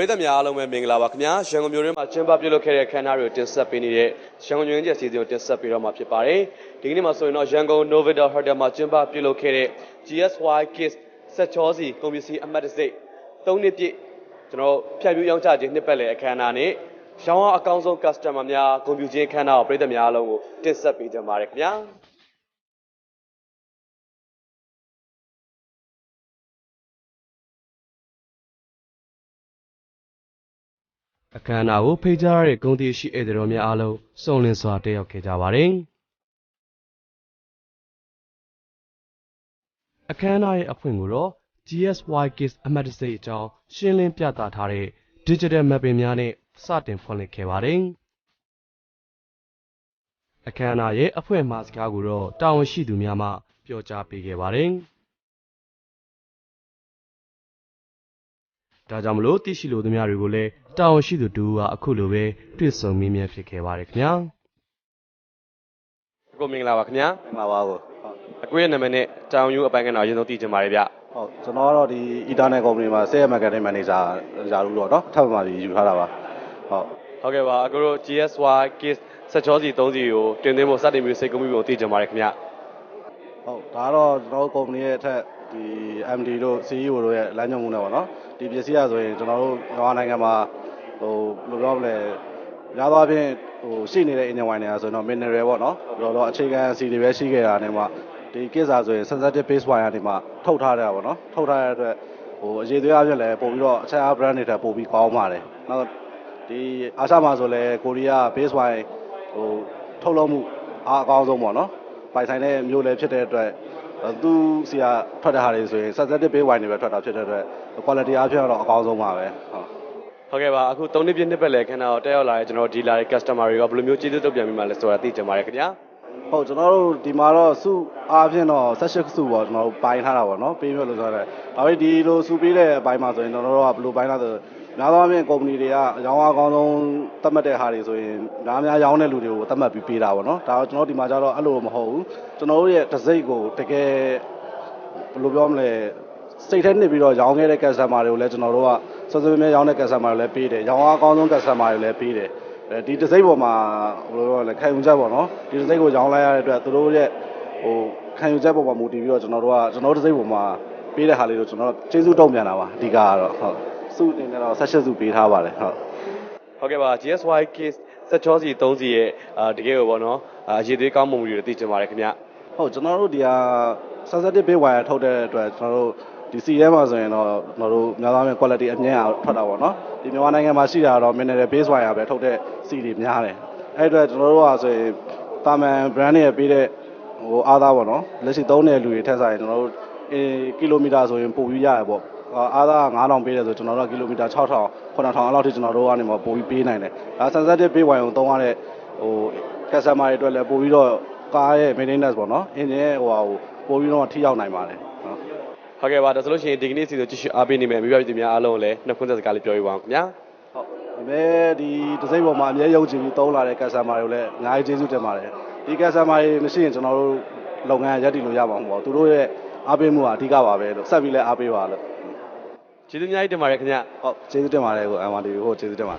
ရိသတ်များအားလုံးပဲမင်္ဂလာပါခင်ဗျာရန်ကုန်မြို့တွင်းမှာကျင်းပပြုလုပ်ခဲ့တဲ့ခမ်းနားတွေကိုတင်ဆက်ပေးနေတဲ့ရန်ကုန်ညွှန်ကျက်စီစဉ်ကိုတင်ဆက်ပေးတော့မှာဖြစ်ပါတယ်ဒီကနေ့မှာဆိုရင်တော့ရန်ကုန် Novotel Hotel မှာကျင်းပပြုလုပ်ခဲ့တဲ့ GSY Kids ဆက်ချောစီကုန်ပစ္စည်းအမှတ်တစိတ်၃နှစ်ပြည့်ကျွန်တော်ဖြန့်ဖြူးရောင်းချခြင်းနှစ်ပတ်လည်အခမ်းအနားနဲ့ရောင်းအားအကောင်းဆုံး customer များဂုဏ်ပြုခြင်းအခမ်းအနားကိုပရိသတ်များအားလုံးကိုတင်ဆက်ပေးကြပါရစေခင်ဗျာ အခမ်းအနားကိုဖိတ်ကြားရတဲ့ဂုဏ်တည်ရှိဧည့်သည်တော်များအားလုံးစုံလင်စွာတက်ရောက်ခဲ့ကြပါတယ်။အခမ်းအနားရဲ့အဖွင့်ကိုတော့ GSY Kids အမှတ်တစိတ်အကြောင်းရှင်းလင်းပြသထားတဲ့ Digital Mapping များနဲ့စတင်ဖွင့်လှစ်ခဲ့ပါတယ်။အခမ်းအနားရဲ့အဖွင့်မှာစကားကိုတော့တာဝန်ရှိသူများမှပြောကြားပေးခဲ့ပါတယ်။ ဒါကြောင့်မလို့သိရှိလိုသူများတွေကိုလည်းတာဝန်ရှိသူတူကအခုလိုပဲတွေ့ဆုံမေးမြန်းဖြစ်ခဲ့ပါတယ်ခင်ဗျာကိုမင်္ဂလာပါခင်ဗျာ မှန်ပါဘူး အကိုရဲ့နာမည်နဲ့တောင်ယူအပိုင်းကတော့အရင်ဆုံးသိချင်ပါတယ်ဗျ ဟုတ်ကျွန်တော်ကတော့ဒီ Ethernet Company မှာ Sales Marketing Manager ရာလူတော့เนาะထပ်မှပြီးယူထားတာပါဟုတ် ဟုတ်ကဲ့ပါအကိုတို့ GSY Kids ဆက်ချောစီ3စီကိုတင်သွင်းဖို့စတင်ပြီးစိတ်ကူးပြီးပုံသိချင်ပါတယ်ခင်ဗျာ ဟုတ်ဒါကတော့ကျွန်တော်တို့ company ရဲ့အထက် ဒီ MD တို့ CEO တို့ရဲ့လမ်းညွှန်မှုနဲ့ပေါ့နော်ဒီပစ္စည်းရဆိုရင်ကျွန်တော်တို့မြန်မာနိုင်ငံမှာဟိုဘယ်လိုပြောမလဲများသောအားဖြင့်ဟိုရှိနေတဲ့ engine wine တွေကဆိုရင်တော့ mineral ပေါ့နော်ပြီးတော့အခြေခံစီတွေပဲရှိခဲ့တာနဲ့မှဒီကိစ္စဆိုရင် sensitive base wire ကနေမှထုတ်ထားတာပေါ့နော်ထုတ်ထားတဲ့အတွက်ဟိုအရေးသွေးအပြည့်လည်းပို့ပြီးတော့အခြား brand တွေထက်ပို့ပြီးကောင်းပါတယ်နောက်ဒီအာရှမှာဆိုလည်းကိုရီးယား base wine ဟိုထုတ်လုပ်မှုအားအကောင်းဆုံးပေါ့နော်ပိုင်ဆိုင်တဲ့မျိုးလည်းဖြစ်တဲ့အတွက် သူစီကထွက်တဲ့ဟာတွေဆိုရင် sensitive base wine တွေပဲထွက်တာဖြစ်တဲ့အတွက် quality အားဖြင့်တော့အကောင်းဆုံးပါပဲဟုတ်ဟုတ်ကဲ့ပါအခု3နှစ်ပြည့်နှစ်ပတ်လည်ခန်းတော်တက်ရောက်လာတဲ့ကျွန်တော်ဒီလာတဲ့ customer တွေကဘယ်လိုမျိုးကျေးဇူးတုံ့ပြန်ပြီးမှလဲဆိုတာသိချင်ပါတယ်ခင်ဗျာဟုတ်ကျွန်တော်တို့ဒီမှာတော့စုအားဖြင့်တော့ဆက်ရှစ်စုပေါ့ကျွန်တော်တို့ပိုင်းထားတာပေါ့နော်ပေးမျိုးလို့ဆိုရတယ်ဒါပေမဲ့ဒီလိုစုပေးတဲ့အပိုင်းမှာဆိုရင်ကျွန်တော်တို့ကဘယ်လိုပိုင်းလာဆို များသောအားဖြင့်ကုမ္ပဏီတွေကရောင်းအားကောင်းဆုံးသတ်မှတ်တဲ့ဟာတွေဆိုရင်များများရောင်းတဲ့လူတွေကိုသတ်မှတ်ပြီးပေးတာပေါ့နော်ဒါတော့ကျွန်တော်တို့ဒီမှာကျတော့အဲ့လိုမဟုတ်ဘူးကျွန်တော်တို့ရဲ့တစ်စိတ်ကိုတကယ်ဘယ်လိုပြောမလဲစိတ်ထဲနှစ်ပြီးတော့ရောင်းခဲ့တဲ့ customer တွေကိုလည်းကျွန်တော်တို့ကစောစောမြဲရောင်းတဲ့ customer တွေလည်းပေးတယ်ရောင်းအားကောင်းဆုံး customer တွေလည်းပေးတယ်အဲဒီတစ်စိတ်ပေါ်မှာဘယ်လိုပြောလဲခံယူချက်ပေါ့နော်ဒီတစ်စိတ်ကိုရောင်းလိုက်ရတဲ့အတွက်သူတို့ရဲ့ဟိုခံယူချက်ပေါ်မှာမူတည်ပြီးတော့ကျွန်တော်တို့ကကျွန်တော်တို့တစ်စိတ်ပေါ်မှာပေးတဲ့ဟာလေးကိုကျွန်တော်တို့ကျေးဇူးတုံ့ပြန်တာပါအဓိကကတော့ဟုတ် စုအနေနဲ့တော့ဆက်ရှစ်စုပေးထားပါတယ်ဟုတ်ဟုတ်ကဲ့ပါ GSY Kids ဆက်ချောစီ3စီရဲ့အာတကယ်ကိုပေါ့နော်အာအရေးသေးကောင်းမှုတွေသိချင်ပါတယ်ခင်ဗျာဟုတ်ကျွန်တော်တို့ဒီဟာ sensitive bit wire ထုတ်တဲ့အတွက်ကျွန်တော်တို့ဒီစီထဲမှာဆိုရင်တော့ကျွန်တော်တို့များသောအားဖြင့် quality အမြင့်အောင်ထွက်တာပေါ့နော်ဒီမြန်မာနိုင်ငံမှာရှိတာတော့ mineral base wire ပဲထုတ်တဲ့စီတွေများတယ်အဲ့အတွက်ကျွန်တော်တို့ကဆိုရင်တာမန် brand တွေပေးတဲ့ဟိုအားသားပေါ့နော်လက်ရှိသုံးတဲ့လူတွေထက်ဆိုင်ကျွန်တော်တို့အဲကီလိုမီတာဆိုရင်ပို့ပြီးရတယ်ပေါ့ အားသား9000ပေးတယ်ဆိုကျွန်တော်တို့ကကီလိုမီတာ6000 9000အဲ့လောက်ထိကျွန်တော်တို့ကနေမှပို့ပြီးပေးနိုင်တယ်ဒါ sensitive bit wire ကိုသုံးရတဲ့ဟို customer တွေအတွက်လည်းပို့ပြီးတော့ကားရဲ့ maintenance ပေါ့နော် engine ရဲ့ဟိုဟာကိုပို့ပြီးတော့ထိရောက်နိုင်ပါတယ်ဟုတ်ဟုတ်ကဲ့ပါဒါဆိုလို့ရှိရင်ဒီကနေ့စီဆိုကြည့်ရှုအားပေးနေမယ်မိဘပြည်သူများအားလုံးကိုလည်းနှုတ်ခွန်းဆက်စကားလေးပြောပြပါအောင်ခင်ဗျာဟုတ်ဒါပေမဲ့ဒီတစ်စိမ့်ပေါ်မှာအမြဲယုံကြည်ပြီးသုံးလာတဲ့ customer တွေကိုလည်းအများကြီးကျေးဇူးတင်ပါတယ်ဒီ customer တွေမရှိရင်ကျွန်တော်တို့လုပ်ငန်းရပ်တည်လို့ရမှာမဟုတ်ပါဘူးသူတို့ရဲ့အားပေးမှုကအဓိကပါပဲလို့ဆက်ပြီးလည်းအားပေးပါလို့ ကျေးဇူးအများကြီးတင်ပါတယ်ခင်ဗျာဟုတ်ကျေးဇူးတင်ပါတယ်ကို MRD ကိုကျေးဇူးတင်ပါတယ်